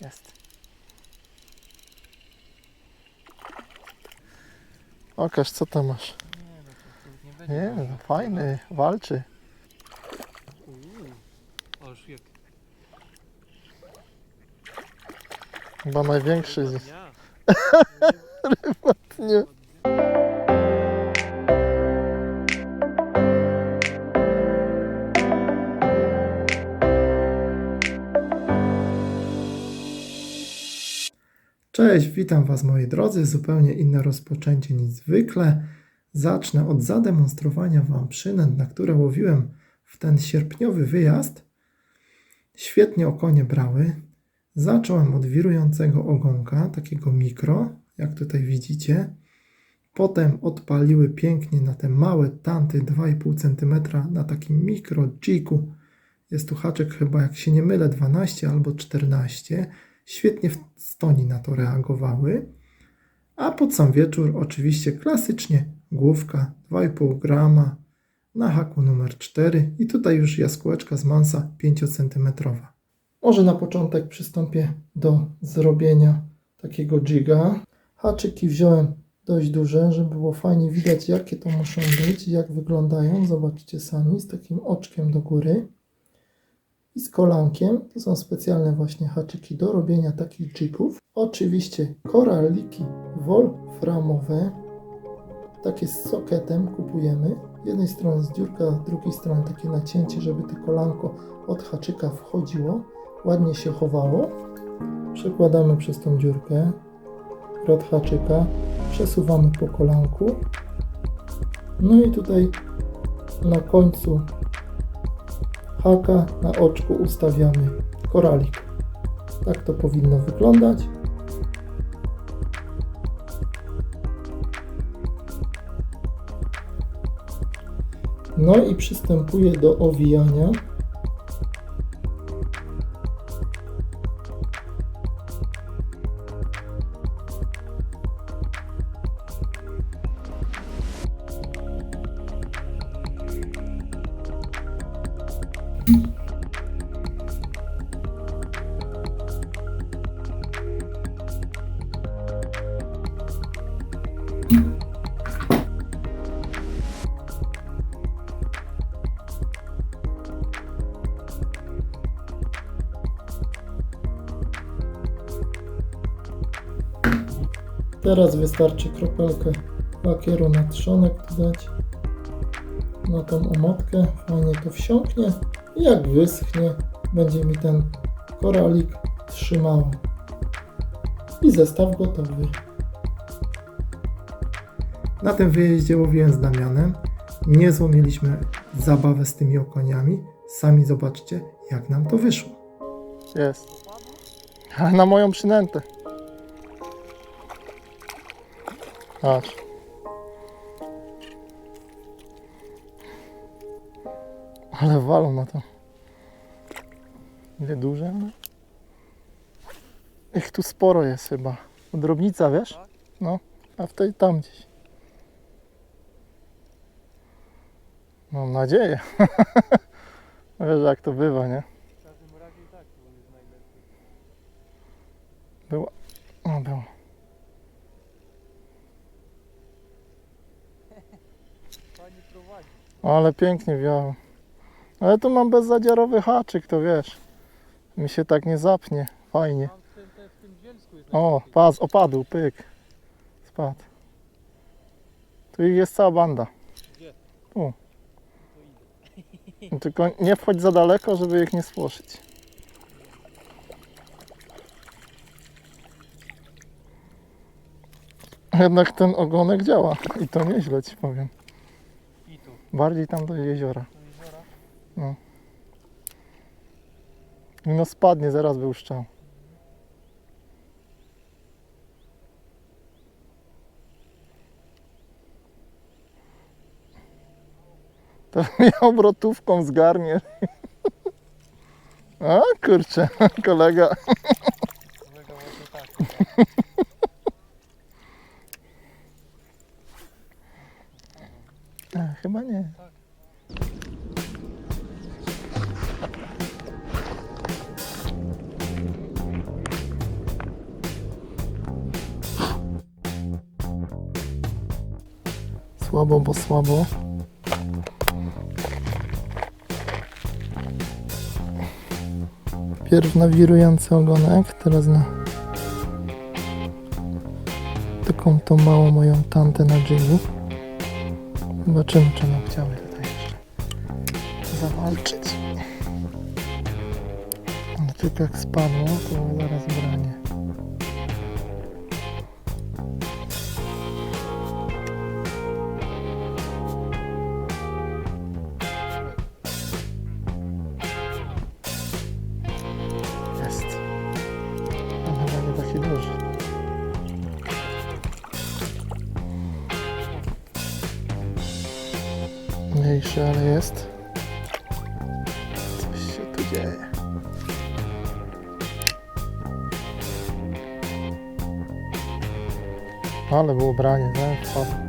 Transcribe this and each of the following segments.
Jest. Okaż, co tam masz. Nie, no to, to nie będzie. Nie, dobrze. no, fajny, walczy. Uuu, aż jak Chyba największy z dnia. witam Was moi drodzy. Zupełnie inne rozpoczęcie niż zwykle. Zacznę od zademonstrowania Wam przynęt, na które łowiłem w ten sierpniowy wyjazd. Świetnie okonie brały. Zacząłem od wirującego ogonka, takiego mikro, jak tutaj widzicie. Potem odpaliły pięknie na te małe tanty 2,5 cm na takim mikro jigu. Jest tu haczyk chyba, jak się nie mylę, 12 albo 14. Świetnie w stoni na to reagowały. A pod sam wieczór oczywiście klasycznie główka 2,5 grama na haku numer 4 i tutaj już jaskółeczka z Mansa 5 cm. Może na początek przystąpię do zrobienia takiego jiga. Haczyki wziąłem dość duże, żeby było fajnie widać jakie to muszą być, jak wyglądają. Zobaczcie sami, z takim oczkiem do góry i z kolankiem. To są specjalne właśnie haczyki do robienia takich jigów. Oczywiście koraliki wolframowe, takie z sokietem kupujemy. Jednej strony z dziurka, drugiej strony takie nacięcie, żeby to kolanko od haczyka wchodziło, ładnie się chowało. Przekładamy przez tą dziurkę rod haczyka, przesuwamy po kolanku. No i tutaj na końcu haka na oczku ustawiamy koralik. Tak to powinno wyglądać. No i przystępuję do owijania. Teraz wystarczy kropelkę lakieru na trzonek dodać na tą omotkę. Fajnie to wsiąknie i jak wyschnie, będzie mi ten koralik trzymał. I zestaw gotowy. Na tym wyjeździe łowiłem z Damianem. Niezłą mieliśmy zabawę z tymi okoniami. Sami zobaczcie, jak nam to wyszło. Jest. Na moją przynętę. Patrz. Ale walą na to. Ile duże? Ich tu sporo jest chyba. Drobnica, wiesz? No, a w tej tam gdzieś. Mam nadzieję. wiesz jak to bywa, nie? W każdym razie i tak to jest najlepiej. Było. O, było. Fajnie prowadzi. Ale pięknie wiało. Ale tu mam bezzadziarowy haczyk, to wiesz. Mi się tak nie zapnie. Fajnie. O, pas, opadł, pyk. Spadł. Tu ich jest cała banda. Tu. Tylko nie wchodź za daleko, żeby ich nie spłoszyć. Jednak ten ogonek działa i to nieźle ci powiem. Bardziej tam do jeziora. I no spadnie, zaraz był. To mnie obrotówką zgarnie. A kurczę. Kolega Słabo, bo słabo. Pierw na wirujący ogonek, teraz na taką tą małą moją tantę na jiggu. Zobaczymy, czy nam chciały tutaj jeszcze zawalczyć. Ale tylko jak spadło, to zaraz branie. Się. Ale było branie, nie?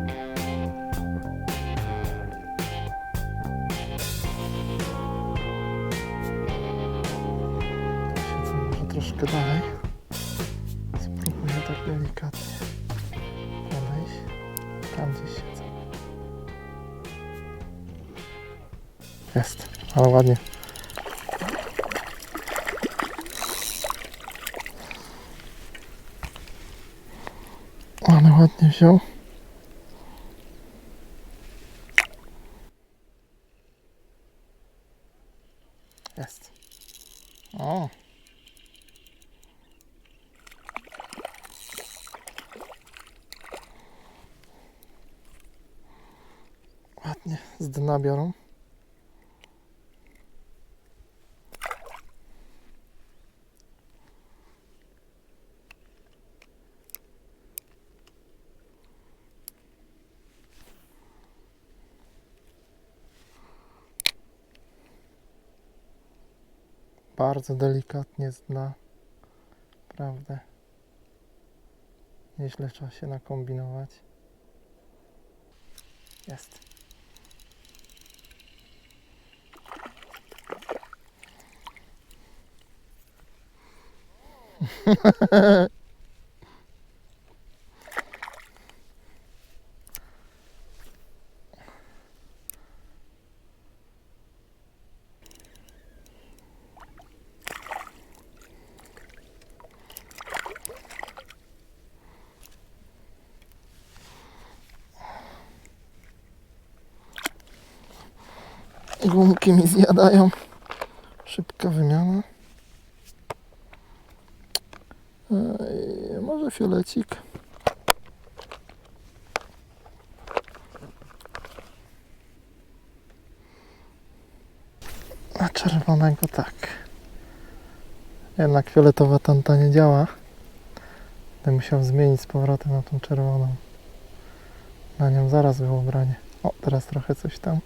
Jest. O. Ładnie z dna biorą. Bardzo delikatnie z dna. Prawda. Nieźle trzeba się nakombinować. Jest. Gumki mi zjadają. Szybka wymiana. Może fiolecik. A czerwonego tak. Jednak fioletowa tanta nie działa. Będę musiał zmienić z powrotem na tą czerwoną. Na nią zaraz było branie. O, teraz trochę coś tam.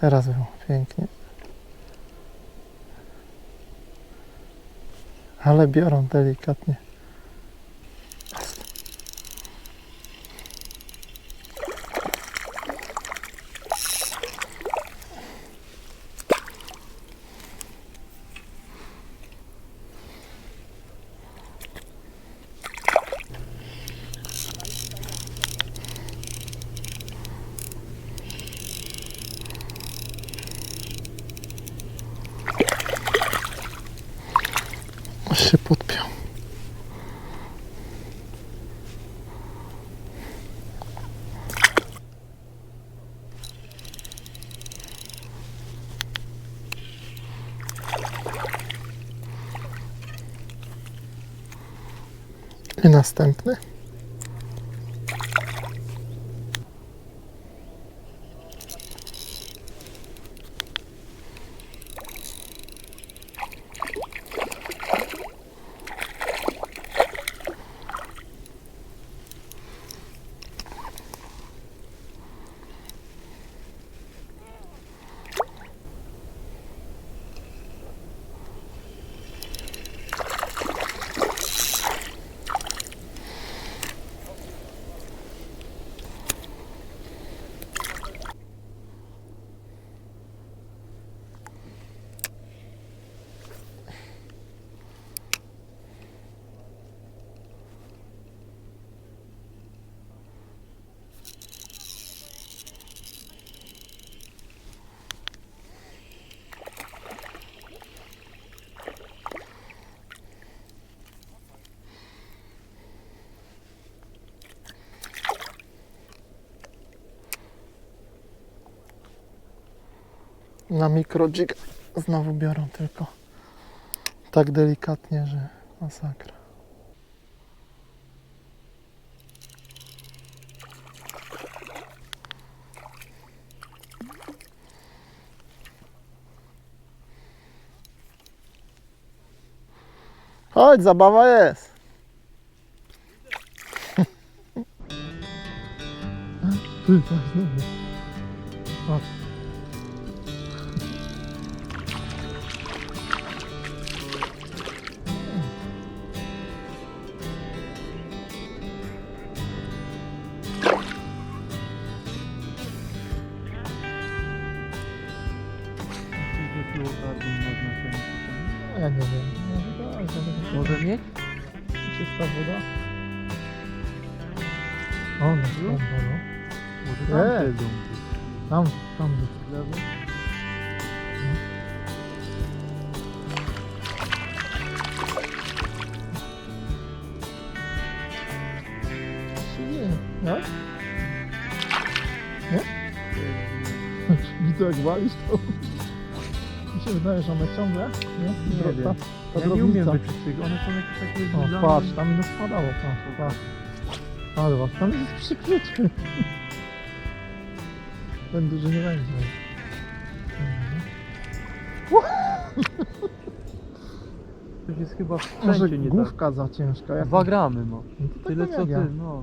Teraz było pięknie. Ale biorą delikatnie. Się podpiął. I następny. Na mikrodzik znowu biorą tylko tak delikatnie, że masakra. Chodź, zabawa jest. Ty, Ja nie wiem. No, tak, ale Może mieć? czysta woda. O, no, Już? no, no. Może tam tam też Tam, tam. lewo. Nie, jak? Nie? Widzę jak walisz to. Się wydaje, że one ciągle, nie? Nie Ta- wiem. Ta, ta Ja nie umiem drobnica. tego, one są jakieś takie... O, patrz, tam mi spadało, patrz, patrz. Ale was, tam jest przykrycie. Ten duży nie będzie. Coś jest chyba w Może sprzęcie nie tak. główka za ciężka. Jak... Dwa gramy ma. No to Tyle co ty, ja. no.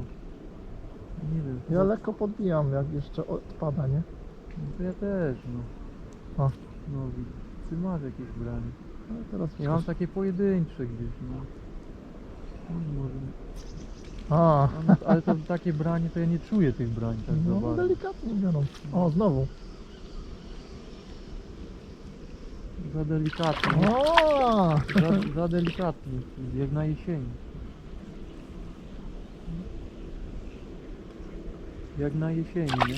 Nie wiem. Ja lekko podbijam, jak jeszcze odpada, nie? No to ja też, no. O. No widzę. Ty masz jakieś branie. No teraz Ja mam takie pojedyncze gdzieś, no. No, Może... A, A, no, ale to takie branie, to ja nie czuję tych brań tak za no bardzo. delikatnie biorą. O, znowu. Za delikatnie. O! Za, za delikatnie. Jak na jesieni. Jak na jesieni, nie?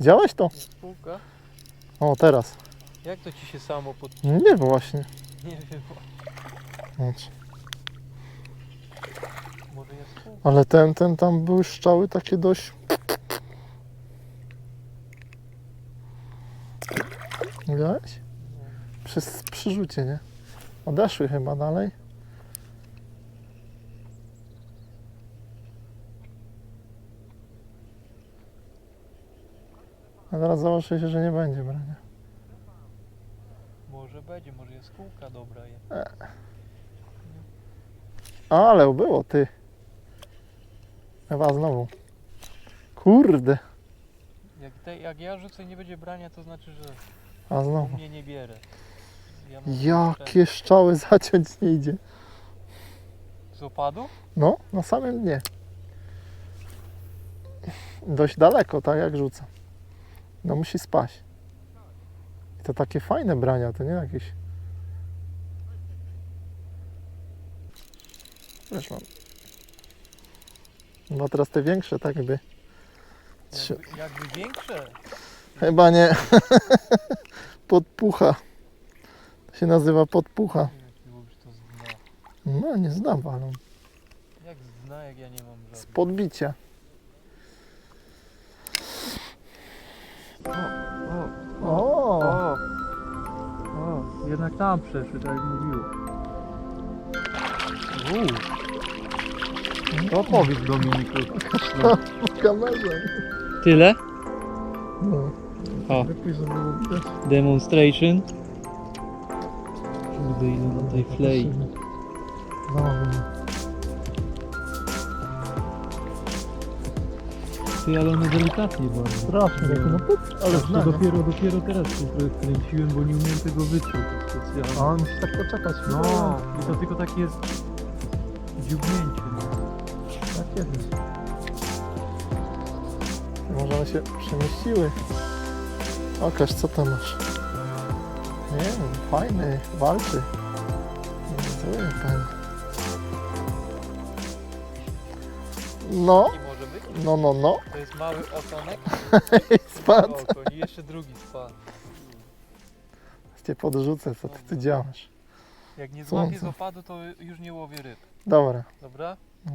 Widziałeś to? Spółka? O, teraz. Jak to ci się samo pod... Nie wiem właśnie. Nie wiem, Patrz. może jest? Ale ten, ten tam błyszczały takie dość... Widziałeś? Przy, przy rzucie, nie? Odeszły chyba dalej. A teraz zobaczy się, że nie będzie brania. Może będzie, może jest kółka dobra. Je. Ale było, ty. Chyba znowu. Kurde. Jak, te, jak ja rzucę i nie będzie brania, to znaczy, że A u znowu. mnie nie bierę. Ja mam Jakie szczały zaciąć nie idzie. Z opadu? No, na samym dnie. Dość daleko, tak jak rzucam. No musi spaść. To takie fajne brania, to nie jakieś... Wiesz, mam... No teraz te większe, tak by... Jakby, jakby większe. Chyba nie. podpucha. To się nazywa podpucha. No, nie znam walą. Jak z dna, jak ja nie mam Z podbicia. O, O! o, o, jednak tam przeszły, tak jak mówiłem. Uuu. To powiedz Dominiku. W kamerze. Tyle? No. O. Lepiej, żeby było widać. Demonstration. Kurde, ile na tej flei. Założymy. Ty, ale one delikatnie bardzo. Strasznie, takie no pup, ale Ale to dopiero, dopiero teraz się trochę kręciłem, bo nie umiem tego wyczuć A specjalnie. on musi tak poczekać. No, i to tylko takie jest dziubnięcie. No. Tak jest. Może one się przemieściły. Okaż, co tam masz. Nie wiem, fajny, walczy. Zły pan. No, I może być? No, no, no. To jest mały okonek. Spadł. Okoń i jeszcze drugi spadł. Cię podrzucę, co ty tu działasz. Jak nie złapię z opadu, to już nie łowię ryb. Dobra. Dobra? No.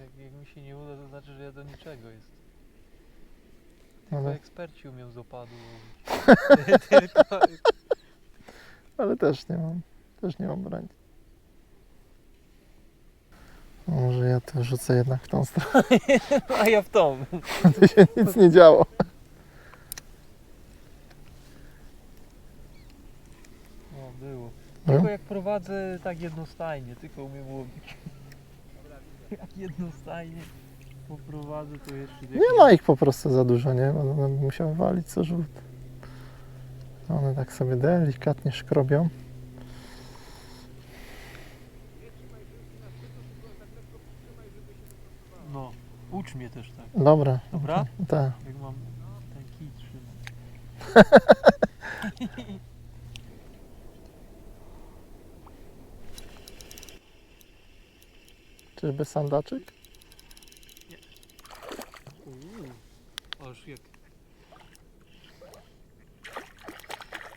Jak, jak mi się nie uda, to znaczy, że ja do niczego jest. Tylko Ale, eksperci umieją z opadu łowić. Tylko... ale też nie mam. Też nie mam broni. Może ja to rzucę jednak w tą stronę. A ja w tą. To się nic nie działo. O, było. No. Tylko jak prowadzę tak jednostajnie, tylko umiem łowić. Jak jednostajnie poprowadzę, to jeszcze... Nie ma ich po prostu za dużo, nie? Bo One walić co rzut. One tak sobie delikatnie szkrobią. No, ucz mnie też tak. Dobra. Dobra? Tak. Jak mam ten kij trzymać. Czyżby sandaczyk? Uuu, aż jak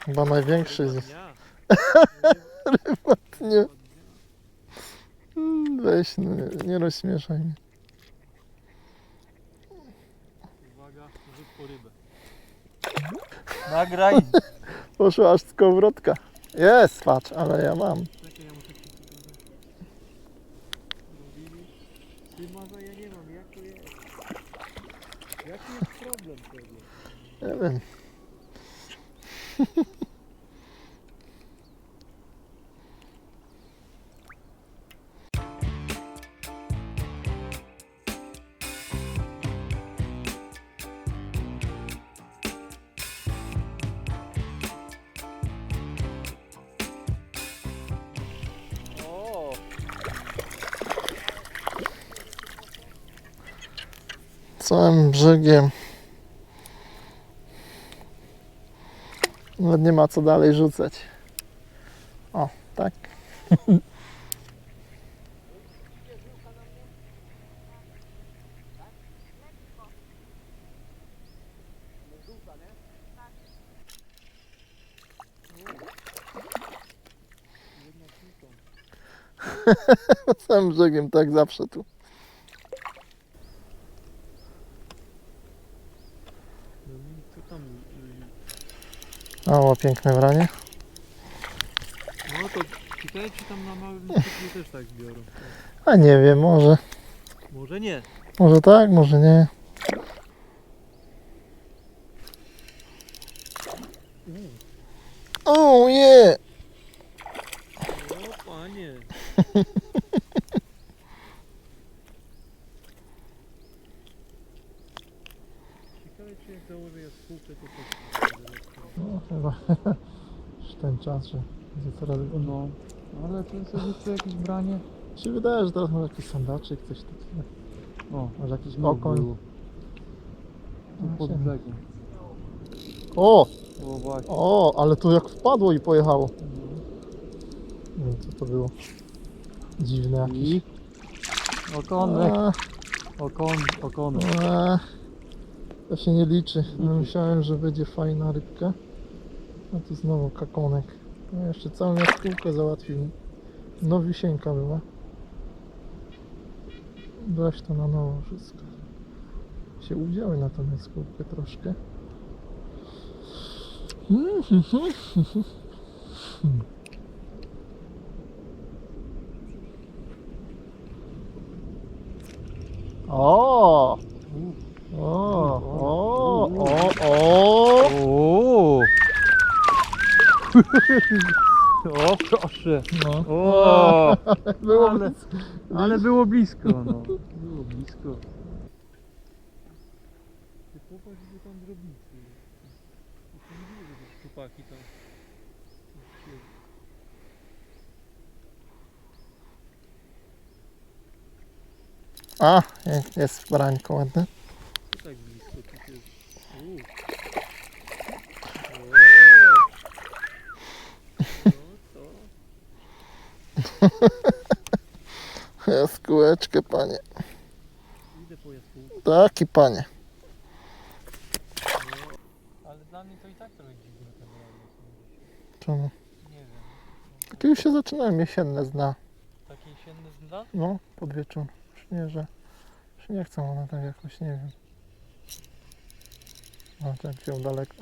Chyba największy dnia. Nie. Mm, Weź, no, nie rozśmieszaj mnie. Po rybę. Nagraj! Poszła aż z kołowrotka. Jest, patrz, ale ja mam. Czekaj, ja muszę ci Ty maza, ja nie mam, jak to jest? Jaki jest problem tego? Nie wiem. Całym brzegiem. Nawet nie ma co dalej rzucać. O, tak. Całym brzegiem, tak zawsze tu. Co tam? O, piękne branie. No to ciekawe czy tam na małym też tak biorą. A nie wiem, może. Może nie. Może tak, może nie. O je! O panie. Ciekawe czy jak założę jaskółkę to też No, chyba już ten czas, że będzie coraz No, ale to jest jeszcze jakieś branie. Mi się wydaje, że to może jakiś sandaczyk, coś takiego. O, Może jakiś okoń. Tu No, pod brzegiem. O! O właśnie. O! Ale tu jak wpadło i pojechało. Nie wiem co to było. Dziwne jakieś. I okonek, A, okon, okonek. a, to się nie liczy. No, myślałem, że będzie fajna rybka. A tu znowu kakonek. No, jeszcze całą jaskółkę załatwił. Nowisieńka była. Weź to na nowo wszystko. Się uwzięły na tą jaskółkę troszkę. O! O! O! O! O! O! O, proszę. No. O! Było ale, ale było blisko, no. Było blisko. Nie szczupaki tam. A, jest- jest ładne. Co tak blisko? Tu jest... U. O! No to... Jaskółeczkę, panie. Idę po jaskółku. Taki panie. Ale dla mnie to i tak trochę dziwne ten. Czemu? Nie wiem. Takie już się zaczynają jesienne zna. Takie jesienne zna? No, pod wieczór. Już nie, że już nie chcą one tak jakoś, nie wiem. O, ten wziął daleko.